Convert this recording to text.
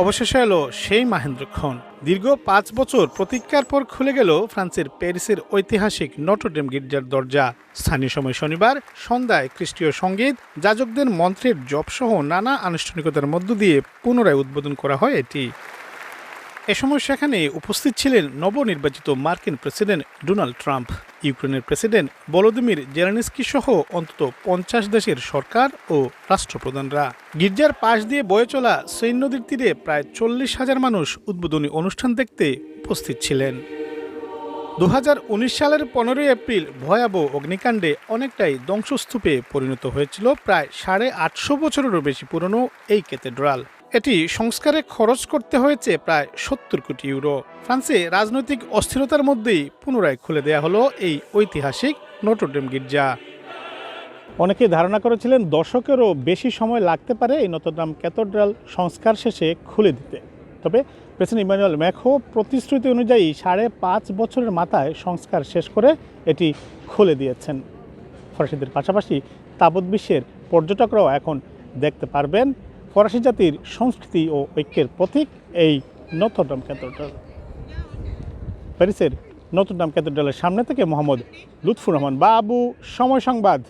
অবশেষে এলো সেই মাহেন্দ্রক্ষণ দীর্ঘ পাঁচ বছর প্রতীক্ষার পর খুলে গেল ফ্রান্সের প্যারিসের ঐতিহাসিক নটরডেম গির্জার দরজা। স্থানীয় সময় শনিবার সন্ধ্যায় খ্রিস্টীয় সংগীত যাজকদের মন্ত্রের জপসহ নানা আনুষ্ঠানিকতার মধ্য দিয়ে পুনরায় উদ্বোধন করা হয় এটি। এ সময় সেখানে উপস্থিত ছিলেন নবনির্বাচিত মার্কিন প্রেসিডেন্ট ডোনাল্ড ট্রাম্প। ইউক্রেনের প্রেসিডেন্ট ভলোদিমির জেলেনস্কি সহ অন্তত পঞ্চাশ দেশের সরকার ও রাষ্ট্রপ্রধানরা। গির্জার পাশ দিয়ে বয়ে চলা সৈন্য নদীর তীরে প্রায় চল্লিশ হাজার মানুষ উদ্বোধনী অনুষ্ঠান দেখতে উপস্থিত ছিলেন। দু হাজার উনিশ সালের পনেরোই এপ্রিল ভয়াবহ অগ্নিকাণ্ডে অনেকটাই ধ্বংসস্তূপে পরিণত হয়েছিল প্রায় সাড়ে আটশো বছরেরও বেশি পুরনো এই ক্যাথেড্রাল। এটি সংস্কারে খরচ করতে হয়েছে প্রায় সত্তর কোটি ইউরো। ফ্রান্সে রাজনৈতিক অস্থিরতার মধ্যেই পুনরায় খুলে দেয়া হলো এই ঐতিহাসিক নটরডেম গির্জা। অনেকেই ধারণা করেছিলেন দশকেরও বেশি সময় লাগতে পারে এই নটরডাম ক্যাথেড্রাল সংস্কার শেষে খুলে দিতে। তবে প্রেসিডেন্ট ইমানুয়েল ম্যাখো প্রতিশ্রুতি অনুযায়ী সাড়ে পাঁচ বছরের মাথায় সংস্কার শেষ করে এটি খুলে দিয়েছেন। ফরাসিদের পাশাপাশি তাবৎ বিশ্বের পর্যটকরাও এখন দেখতে পারবেন ফরাসি জাতির সংস্কৃতি ও ঐক্যের প্রতীক এই নথরডাম ক্যাথেড্রাল। প্যারিসের নথরডাম ক্যাথেড্রালের সামনে থেকে মোহাম্মদ লুৎফুর রহমান, বাবু, সময় সংবাদ।